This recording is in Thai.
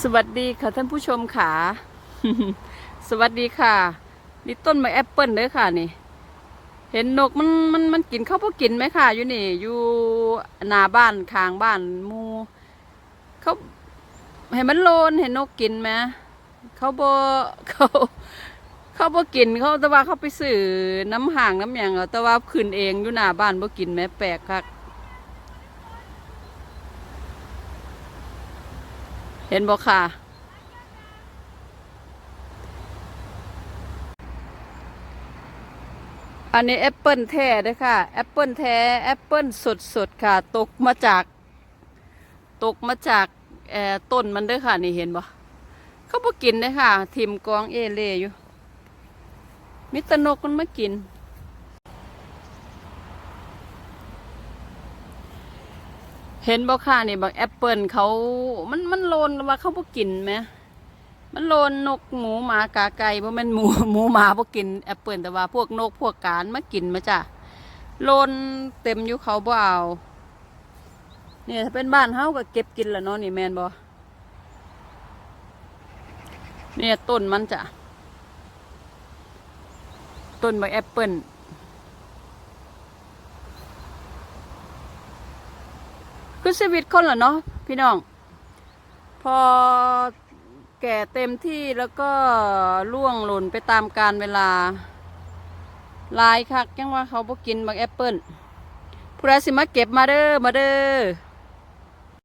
สวัสดีค่ะท่านผู้ชมค่ะ สวัสดีค่ะนี่ต้นไม้แอปเปิลเด้อค่ะนี่ เห็นนกมันมันมันกินข้าวพวกกินไหมค่ะ อยู่นี่ อยู่หน้าบ้านข้างบ้านมูเขาให้มันโลนเห็นนกกินไหมเขาบ่เขาเขาบ่กินเขาแต่ว่าเขาไปซื้อน้ำห่างน้ำหยังเอาแต่ว่าขึ้นเองอยู่หน้าบ้านบ่กินแหม่แปลกคัก เห็นบ่ค่ะ อันนี้แอปเปิลแท้เด้อค่ะ แอปเปิลแท้ แอปเปิลสดสดๆค่ะ ตกมาจาก ตกมาจากเอ่อต้นมันเด้อค่ะ นี่เห็นบ่เขาบ่กินเด้อค่ะ ทิมกองเอเล่อยู่มิตรนกมันมากิน เห็นบ่ค่ะนี่บักแอปเปิลเขา มันมันโลนว่าเขาบ่กินไหมมันโลนนกหมูหมากาไก่เพราะมันหมูหมูหมาพวกกินแอปเปิลแต่ว่าพวกนกพวกกานมากินมาจ้ะโลนเต็มอยู่เขาบ่เอาเนี่ยถ้าเป็นบ้านเฮาก็เก็บกินแหละเนาะนี่แมนบ่เนี่ยต้นมันจ้ะต้นใบแอปเปิล คือชีวิตคนละเนาะพี่น้อง พอแก่เต็มที่แล้วก็ล่วงหล่นไปตามกาลเวลาลายคักยังว่าเขาบ่กินบังแอปเปิลผู้ใดสิมาเก็บมาเด้อมาเด้อ